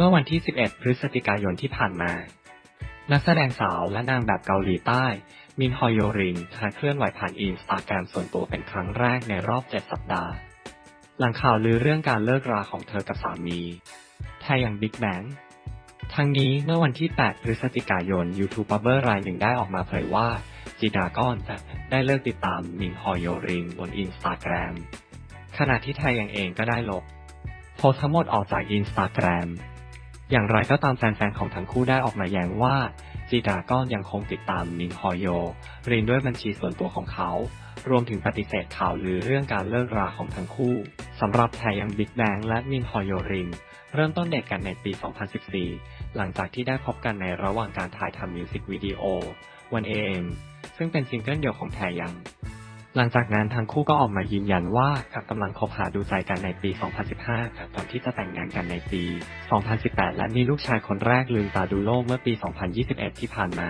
เมื่อวันที่ 11 พฤศจิกายนที่ผ่านมา นักแสดงสาวและนางแบบเกาหลีใต้ มินฮอยโยรินเธอเคลื่อนไหวผ่านอินสตาแกรมส่วนตัวเป็นครั้งแรกในรอบ 7 สัปดาห์ หลังข่าวลือเรื่องการเลิกราของเธอกับสามีแทยังบิ๊กแบงทั้งนี้เมื่อวันที่ 8 พฤศจิกายน ยูทูบเบอร์รายหนึ่งได้ออกมาเผยว่า จีดาก้อนได้เลิกติดตามมินฮอยโยรินบนอินสตาแกรมขณะที่ไทยยังเองก็ได้ลบโพสต์ทั้งหมดออกจากอินสตาแกรม อย่างไรก็ตามแฟนๆ ของทั้งคู่ได้ออกมาแย้งว่า จีดาก้อนยังคงติดตามมินฮอโยรินด้วยบัญชีส่วนตัวของเขา รวมถึงปฏิเสธข่าวลือเรื่องการเลิกราของทั้งคู่สำหรับแทยังบิ๊กแบงและมินฮอโยริน เริ่มต้นเดทกันในปี 2014 หลังจากที่ได้พบกันในระหว่างการถ่ายทำมิวสิกวิดีโอ1 AM ซึ่งเป็นซิงเกิลเดี่ยวของแทยัง หลังจากนั้นทั้งคู่ก็ออกมายืนยันว่ากำลังคบหาดูใจกันในปี 2015 ครับก่อนที่จะแต่งงานกันในปี 2018 และมีลูกชายคนแรกลืมตาดูโลกเมื่อปี 2021 ที่ผ่านมา